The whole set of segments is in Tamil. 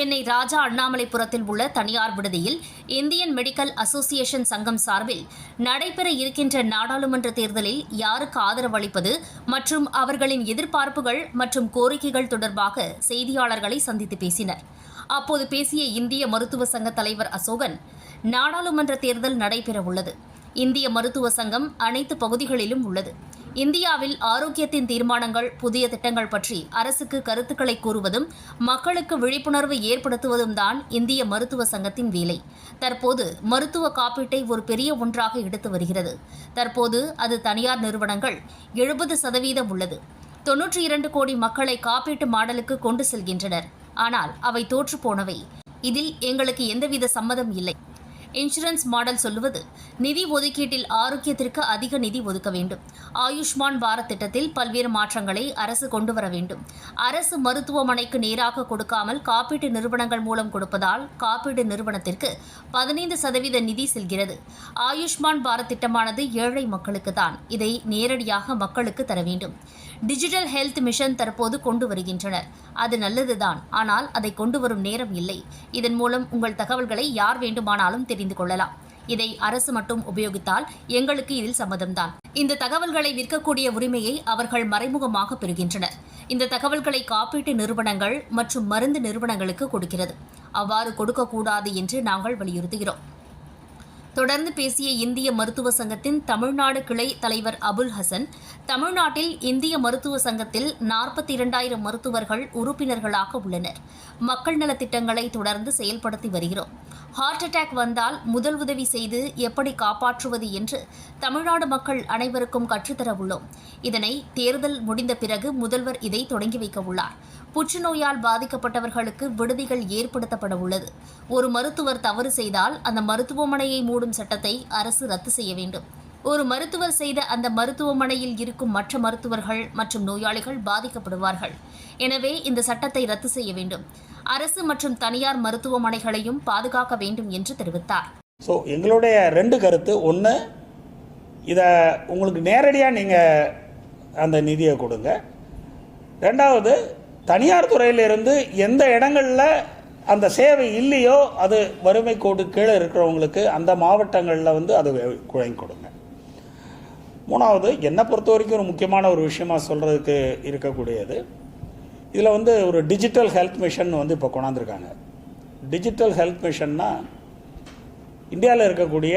சென்னை ராஜா அண்ணாமலைபுரத்தில் உள்ள தனியார் விடுதியில் இந்தியன் மெடிக்கல் அசோசியேஷன் சங்கம் சார்பில் நடைபெற இருக்கின்ற நாடாளுமன்ற தேர்தலில் யாருக்கு ஆதரவு அளிப்பது மற்றும் அவர்களின் எதிர்பார்ப்புகள் மற்றும் கோரிக்கைகள் தொடர்பாக செய்தியாளர்களை சந்தித்து பேசினர். அப்போது பேசிய இந்திய மருத்துவ சங்க தலைவர் அசோகன் நாடாளுமன்ற தேர்தல் நடைபெறவுள்ளது இந்திய மருத்துவ சங்கம் அனைத்து பகுதிகளிலும் உள்ளது. இந்தியாவில் ஆரோக்கியத்தின் தீர்மானங்கள் புதிய திட்டங்கள் பற்றி அரசுக்கு கருத்துக்களை கூறுவதும் மக்களுக்கு விழிப்புணர்வு ஏற்படுத்துவதும் தான் இந்திய மருத்துவ சங்கத்தின் வேலை. தற்போது மருத்துவ காப்பீட்டை ஒரு பெரிய ஒன்றாக எடுத்து வருகிறது. தற்போது அது தனியார் நிறுவனங்கள் எழுபது சதவீதம் உள்ளது. தொன்னூற்றி இரண்டு கோடி மக்களை காப்பீட்டு மாடலுக்கு கொண்டு செல்கின்றனர். ஆனால் அவை தோற்றுப்போனவை இதில் எங்களுக்கு எந்தவித சம்மதம் இல்லை. இன்சூரன்ஸ் மாடல் சொல்லுவது நிதி ஒதுக்கீட்டில் ஆரோக்கியத்திற்கு அதிக நிதி ஒதுக்க வேண்டும். ஆயுஷ்மான் பாரத் திட்டத்தில் பல்வேறு மாற்றங்களை அரசு கொண்டு வர வேண்டும். அரசு மருத்துவமனைக்கு நேராக கொடுக்காமல் காப்பீட்டு நிறுவனங்கள் மூலம் கொடுப்பதால் காப்பீடு நிறுவனத்திற்கு பதினைந்து சதவீத நிதி செல்கிறது. ஆயுஷ்மான் பாரத் திட்டமானது ஏழை மக்களுக்கு தான் இதை நேரடியாக மக்களுக்கு தர வேண்டும். டிஜிட்டல் ஹெல்த் மிஷன் தற்போது கொண்டு வருகின்றனர். அது நல்லதுதான். ஆனால் அதை கொண்டு வரும் நேரம் இல்லை. இதன் மூலம் உங்கள் தகவல்களை யார் வேண்டுமானாலும் தெரிந்து கொள்ளலாம். இதை அரசு மட்டும் உபயோகித்தால் எங்களுக்கு இதில் சம்மதம்தான். இந்த தகவல்களை விற்கக்கூடிய உரிமையை அவர்கள் மறைமுகமாக பெறுகின்றனர். இந்த தகவல்களை காப்பீட்டு நிறுவனங்கள் மற்றும் மருந்து நிறுவனங்களுக்கு கொடுக்கிறது. அவ்வாறு கொடுக்கக்கூடாது என்று நாங்கள் வலியுறுத்துகிறோம். தொடர்ந்து பேசிய இந்திய மருத்துவ சங்கத்தின் தமிழ்நாடு கிளை தலைவர் அபுல் ஹசன் தமிழ்நாட்டில் இந்திய மருத்துவ சங்கத்தில் நாற்பத்தி இரண்டாயிரம் மருத்துவர்கள் உறுப்பினர்களாக உள்ளனர். மக்கள் நலத் திட்டங்களை தொடர்ந்து செயல்படுத்தி வருகிறோம். ஹார்ட் அட்டாக் வந்தால் முதல் உதவி செய்து எப்படி காப்பாற்றுவது என்று தமிழ்நாடு மக்கள் அனைவருக்கும் கற்றுத்தர உள்ளோம். இதனை தேர்தல் முடிந்த பிறகு முதல்வர் இதை தொடங்கி வைக்க உள்ளார். புற்றுநோயால் பாதிக்கப்பட்டவர்களுக்கு விடுதிகள் ஏற்படுத்தப்பட உள்ளது. ஒரு மருத்துவர் தவறு செய்தால் அந்த மருத்துவமனையை மூடும் சட்டத்தை அரசு ரத்து செய்ய வேண்டும். ஒரு மருத்துவர் செய்த அந்த மருத்துவமனையில் இருக்கும் மற்ற மருத்துவர்கள் மற்றும் நோயாளிகள் பாதிக்கப்படுவார்கள். எனவே இந்த சட்டத்தை ரத்து செய்ய வேண்டும். அரசு மற்றும் தனியார் மருத்துவமனைகளையும் பாதுகாக்க வேண்டும் என்று தெரிவித்தார். ஸோ எங்களுடைய ரெண்டு கருத்து. ஒன்று இதை உங்களுக்கு நேரடியாக நீங்கள் அந்த நிதியை கொடுங்க. ரெண்டாவது தனியார் துறையிலிருந்து எந்த இடங்களில் அந்த சேவை இல்லையோ அது வறுமை கோடு கீழே இருக்கிறவங்களுக்கு அந்த மாவட்டங்களில் வந்து அது குழங்கி கொடுங்க. மூணாவது என்னை பொறுத்த வரைக்கும் ஒரு முக்கியமான ஒரு விஷயமாக சொல்கிறதுக்கு இருக்கக்கூடியது. இதில் வந்து ஒரு டிஜிட்டல் ஹெல்த் மிஷன் வந்து இப்போ கொண்டாந்துருக்காங்க. டிஜிட்டல் ஹெல்த் மிஷன்னா இந்தியாவில் இருக்கக்கூடிய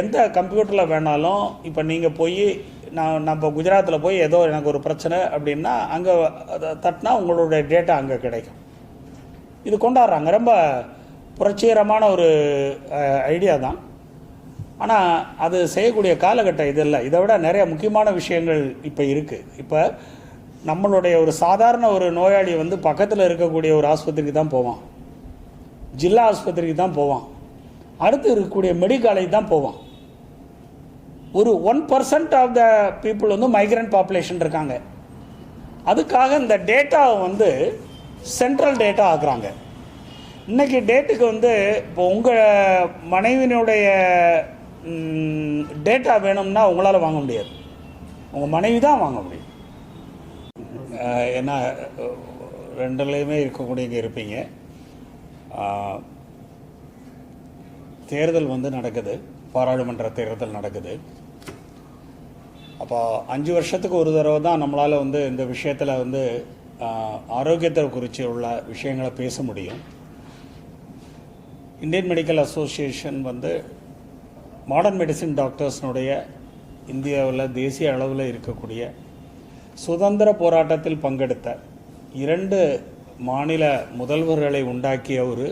எந்த கம்ப்யூட்டரில் வேணாலும் இப்போ நீங்கள் போய் நான் நம்ம குஜராத்தில் போய் ஏதோ எனக்கு ஒரு பிரச்சனை அப்படின்னா அங்கே தட்டினா உங்களுடைய டேட்டா அங்கே கிடைக்கும். இது கொண்டாடுறாங்க. ரொம்ப புரட்சிகரமான ஒரு ஐடியா தான். ஆனால் அது செய்யக்கூடிய காலகட்டம் இது இல்லை. இதை விட நிறைய முக்கியமான விஷயங்கள் இப்போ இருக்குது இப்போ நம்மளுடைய ஒரு சாதாரண ஒரு நோயாளி வந்து பக்கத்தில் இருக்கக்கூடிய ஒரு ஆஸ்பத்திரிக்கு தான் போவான். ஜில்லா ஆஸ்பத்திரிக்கு தான் போவான். அடுத்து இருக்கக்கூடிய மெடிக்காலேஜ் தான் போவான். ஒரு one percent of the people வந்து மைக்ரண்ட் பாப்புலேஷன் இருக்காங்க. அதுக்காக இந்த டேட்டாவை வந்து சென்ட்ரல் டேட்டா ஆக்குறாங்க. இன்னைக்கு டேட்டுக்கு வந்து இப்போ உங்கள் மனைவியினுடைய டேட்டா வேணும்னா உங்களால் வாங்க முடியாது. உங்கள் மனைவி தான் வாங்க முடியும். ஏன்னா ரெண்டுலேயுமே இருக்கக்கூடியவங்க இருப்பீங்க. தேர்தல் வந்து நடக்குது. பாராளுமன்ற தேர்தல் நடக்குது. அப்போ அஞ்சு வருஷத்துக்கு ஒரு தடவை தான் நம்மளால் வந்து இந்த விஷயத்தில் வந்து ஆரோக்கியத்தை குறித்து உள்ள விஷயங்களை பேச முடியும். இந்தியன் மெடிக்கல் அசோசியேஷன் வந்து மாடர்ன் மெடிசின் டாக்டர்ஸ்னுடைய இந்தியாவில் தேசிய அளவில் இருக்கக்கூடிய சுதந்திர போராட்டத்தில் பங்கெடுத்த இரண்டு மாநில முதல்வர்களை உண்டாக்கிய ஒரு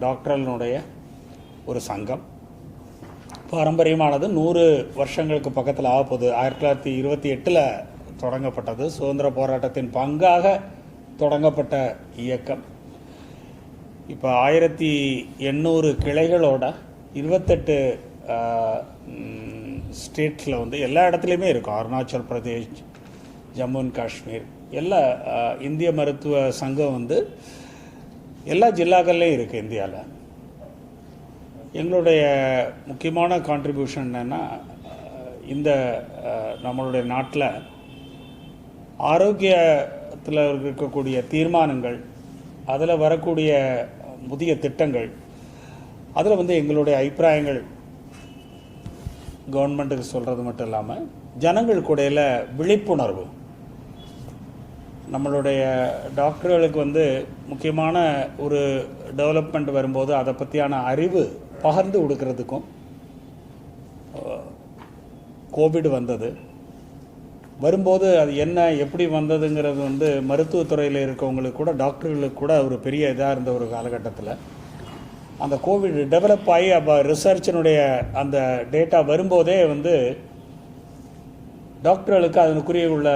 டாக்டர்களுடைய ஒரு சங்கம். பாரம்பரியமானது நூறு வருஷங்களுக்கு பக்கத்தில் ஆகப்போகுது ஆயிரத்தி தொள்ளாயிரத்தி இருபத்தி எட்டில் தொடங்கப்பட்டது. சுதந்திர போராட்டத்தின் பங்காக தொடங்கப்பட்ட இயக்கம். இப்போ ஆயிரத்தி எண்ணூறு கிளைகளோட இருபத்தெட்டு ஸ்டேட்டில் வந்து எல்லா இடத்துலையுமே இருக்கும். அருணாச்சல் பிரதேஷ் ஜம்மு அண்ட் காஷ்மீர். எல்லா இந்திய மருத்துவ சங்கம் வந்து எல்லா ஜில்லாக்கள்லேயும் இருக்குது இந்தியாவில் எங்களுடைய முக்கியமான கான்ட்ரிபியூஷன் என்னென்னா இந்த நம்மளுடைய நாட்டில் ஆரோக்கியத்தில் இருக்கக்கூடிய தீர்மானங்கள் அதில் வரக்கூடிய புதிய திட்டங்கள் அதில் வந்து எங்களுடைய அபிப்பிராயங்கள். கவர்மெண்ட்டுக்கு சொல்கிறது மட்டும் இல்லாமல் ஜனங்கள் கூடையில் விழிப்புணர்வு. நம்மளுடைய டாக்டர்களுக்கு வந்து முக்கியமான ஒரு டெவலப்மெண்ட் வரும்போது அதை பற்றியான அறிவு பகிர்ந்து கொடுக்கறதுக்கும் கோவிட் வந்தது. வரும்போது அது என்ன எப்படி வந்ததுங்கிறது வந்து மருத்துவத்துறையில் இருக்கவங்களுக்கு கூட டாக்டர்களுக்கு கூட ஒரு பெரிய இதாக இருந்த ஒரு காலகட்டத்தில். அந்த கோவிட் டெவலப் ஆகி அப்போ ரிசர்ச்சினுடைய அந்த டேட்டா வரும்போதே வந்து டாக்டர்களுக்கு அதனுக்குரிய உள்ள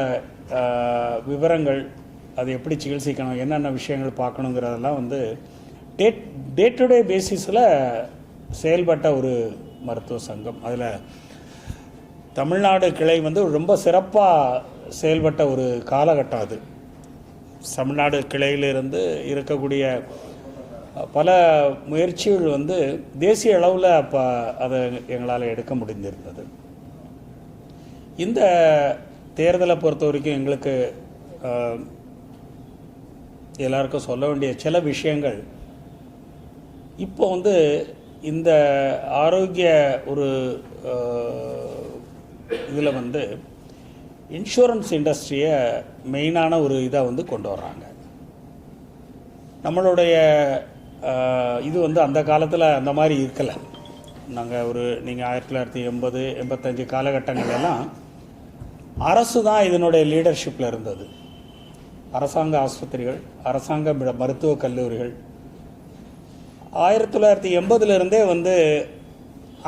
விவரங்கள் அது எப்படி சிகிச்சைக்கணும் என்னென்ன விஷயங்கள் பார்க்கணுங்கிறதெல்லாம் வந்து டேட் டே டு டே பேசிஸில் செயல்பட்ட ஒரு மருத்துவ சங்கம். அதில் தமிழ்நாடு கிளை வந்து ரொம்ப சிறப்பாக செயல்பட்ட ஒரு காலகட்டம் அது. தமிழ்நாடு கிளையிலிருந்து இருக்கக்கூடிய பல முயற்சிகள் வந்து தேசிய அளவில் அப்போ அதை எங்களால் எடுக்க முடிந்திருந்தது. இந்த தேர்தலை பொறுத்த வரைக்கும் எங்களுக்கு எல்லாருக்கும் சொல்ல வேண்டிய சில விஷயங்கள். இப்போ வந்து இந்த ஆரோக்கிய ஒரு இதில் வந்து இன்சூரன்ஸ் இண்டஸ்ட்ரியை மெயினான ஒரு இதாக வந்து கொண்டு வர்றாங்க. நம்மளுடைய இது வந்து அந்த காலத்தில் அந்த மாதிரி இருக்கலை. நாங்கள் ஒரு நீங்கள் ஆயிரத்தி தொள்ளாயிரத்தி எண்பது எண்பத்தஞ்சு காலகட்டங்களெல்லாம் அரசு தான் இதனுடைய லீடர்ஷிப்பில் இருந்தது. அரசாங்க ஆஸ்பத்திரிகள் அரசாங்க மருத்துவக் கல்லூரிகள். ஆயிரத்தி தொள்ளாயிரத்தி எண்பதுலேருந்தே வந்து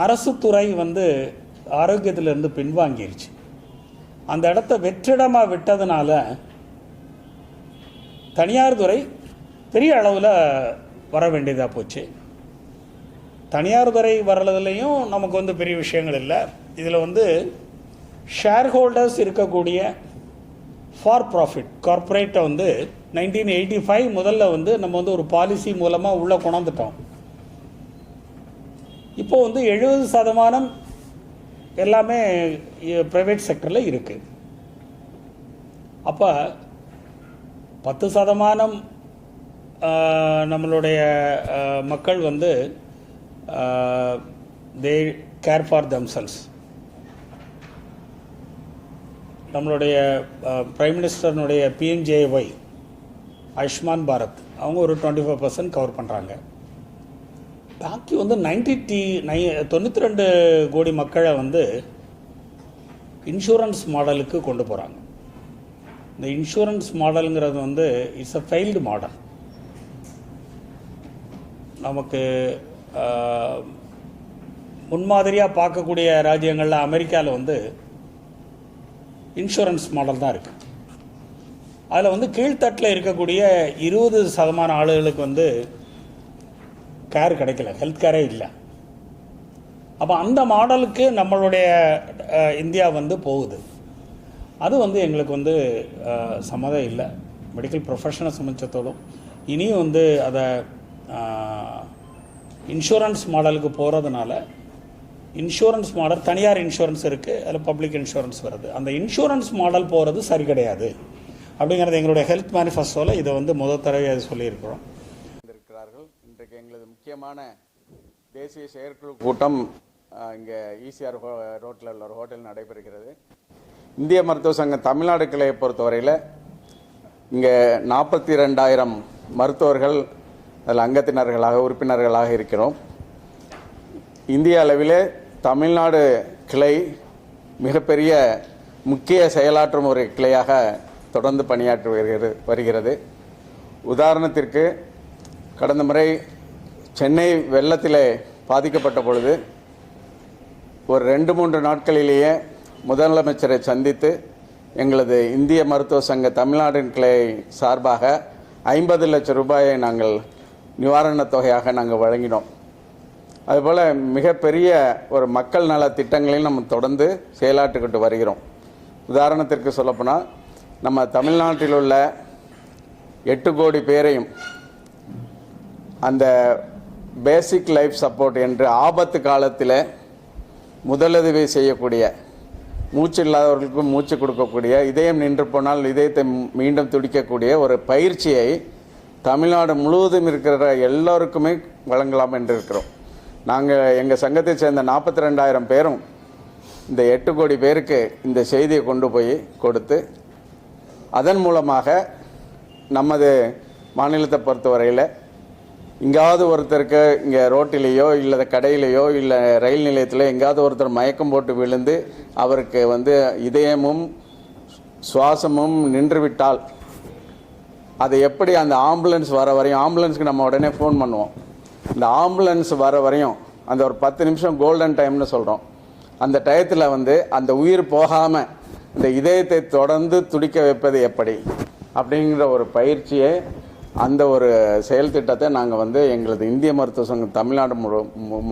அரசு துறை வந்து ஆரோக்கியத்திலிருந்து பின்வாங்கிருச்சு. அந்த இடத்த வெற்றிடமாக விட்டதுனால தனியார் துறை பெரிய அளவில் வர வேண்டியதாக போச்சு. தனியார் துறை வர்றதுலேயும் நமக்கு வந்து பெரிய விஷயங்கள் இல்லை. இதில் வந்து ஷேர் ஹோல்டர்ஸ் இருக்கக்கூடிய ஃபார் ப்ராஃபிட் கார்ப்பரேட்டை வந்து நைன்டீன் எயிட்டி ஃபைவ் முதல்ல வந்து நம்ம வந்து ஒரு பாலிசி மூலமாக உள்ளே கொண்டாந்துட்டோம். இப்போ வந்து எழுபது சதமானம் எல்லாமே ப்ரைவேட் செக்டரில் இருக்குது அப்போ பத்து சதமானம் நம்மளுடைய மக்கள் வந்து தே கேர் ஃபார் தம்செல்ஸ் நம்மளுடைய ப்ரைம் மினிஸ்டர்னுடைய பிஎம்ஜேஒய் ஆயுஷ்மான் பாரத் அவங்க ஒரு டுவெண்ட்டி ஃபைவ் பர்சன்ட் கவர் பண்ணுறாங்க பாக்கி வந்து நைன்டி டி நை தொண்ணூற்றி ரெண்டு கோடி மக்களை வந்து இன்சூரன்ஸ் மாடலுக்கு கொண்டு போகிறாங்க இந்த இன்சூரன்ஸ் மாடலுங்கிறது வந்து இட்ஸ் அ ஃபெயில்டு மாடல் நமக்கு முன்மாதிரியாக பார்க்கக்கூடிய ராஜ்யங்களில் அமெரிக்காவில் வந்து இன்சூரன்ஸ் மாடல் தான் இருக்குது அதில் வந்து கீழ்த்தட்டில் இருக்கக்கூடிய இருபது சதமான ஆளுகளுக்கு வந்து கேர் கிடைக்கல ஹெல்த் கேரே இல்லை. அப்போ அந்த மாடலுக்கு நம்மளுடைய இந்தியா வந்து போகுது. அது வந்து எங்களுக்கு வந்து சம்மதம் இல்லை. மெடிக்கல் ப்ரொஃபஷனை சம்மந்தத்தோடும் இனியும் வந்து அதை இன்சூரன்ஸ் மாடலுக்கு போகிறதுனால இன்சூரன்ஸ் மாடல் தனியார் இன்சூரன்ஸ் இருக்குது அதில் பப்ளிக் இன்சூரன்ஸ் வருது. அந்த இன்சூரன்ஸ் மாடல் போகிறது சரி கிடையாது. அப்படிங்கிறது எங்களுடைய ஹெல்த் மேனிஃபெஸ்டோவில் இதை வந்து முதல் தடவை சொல்லியிருக்கிறோம். இன்றைக்கு எங்களது முக்கியமான தேசிய செயற்குழு கூட்டம் இங்கே ஈசிஆர் ரோட்டில் உள்ள ஒரு ஹோட்டல் நடைபெறுகிறது. இந்திய மருத்துவ சங்கம் தமிழ்நாடு கிளையை பொறுத்தவரையில் இங்கே நாற்பத்தி ரெண்டாயிரம் மருத்துவர்கள் அதில் அங்கத்தினர்களாக உறுப்பினர்களாக இருக்கிறோம். இந்திய அளவிலே தமிழ்நாடு கிளை மிகப்பெரிய முக்கிய செயலாற்றும் ஒரு கிளையாக தொடர்ந்து பணியாற்றி வருகிறது வருகிறது. உதாரணத்திற்கு கடந்த முறை சென்னை வெள்ளத்திலே பாதிக்கப்பட்ட பொழுது ஒரு ரெண்டு மூன்று நாட்களிலேயே முதலமைச்சரை சந்தித்து எங்களது இந்திய மருத்துவ சங்க தமிழ்நாட்டின் கிளை சார்பாக ஐம்பது லட்சம் ரூபாயை நாங்கள் நிவாரணத் தொகையாக நாங்கள் வழங்கினோம். அதுபோல் மிகப்பெரிய ஒரு மக்கள் நல திட்டங்களையும் நம்ம தொடர்ந்து செயலாற்றிக்கிட்டு வருகிறோம். உதாரணத்திற்கு சொல்லப்போனால் நம்ம தமிழ்நாட்டில் உள்ள எட்டு கோடி பேரையும் அந்த பேசிக் லைஃப் சப்போர்ட் என்று ஆபத்து காலத்தில் முதலுதவி செய்யக்கூடிய மூச்சு இல்லாதவர்களுக்கும் மூச்சு கொடுக்கக்கூடிய இதயம் நின்று போனால் இதயத்தை மீண்டும் துடிக்கக்கூடிய ஒரு பயிற்சியை தமிழ்நாடு முழுவதும் இருக்கிற எல்லோருக்குமே வழங்கலாம் என்று இருக்கிறோம். நாங்கள் எங்கள் சங்கத்தை சேர்ந்த நாற்பத்தி ரெண்டாயிரம் பேரும் இந்த எட்டு கோடி பேருக்கு இந்த செய்தியை கொண்டு போய் கொடுத்து அதன் மூலமாக நமது மாநிலத்தை பொறுத்தவரையில் எங்காவது ஒருத்தருக்கு இங்கே ரோட்டிலேயோ இல்லை கடையிலேயோ இல்லை ரயில் நிலையத்தில் எங்காவது ஒருத்தர் மயக்கம் போட்டு விழுந்து அவருக்கு வந்து இதயமும் சுவாசமும் நின்றுவிட்டால் அதை எப்படி அந்த ஆம்புலன்ஸ் வர வரையும் ஆம்புலன்ஸுக்கு நம்ம உடனே ஃபோன் பண்ணுவோம். இந்த ஆம்புலன்ஸ் வர வரையும் அந்த ஒரு பத்து நிமிஷம் கோல்டன் டைம்னு சொல்கிறோம் அந்த டயத்தில் வந்து அந்த உயிர் போகாமல் இந்த இதயத்தை தொடர்ந்து துடிக்க வைப்பது எப்படி? அப்படிங்கிற ஒரு பயிற்சியை அந்த ஒரு செயல் திட்டத்தை நாங்கள் வந்து எங்களது இந்திய மருத்துவ சங்கம் தமிழ்நாடு முழு மு-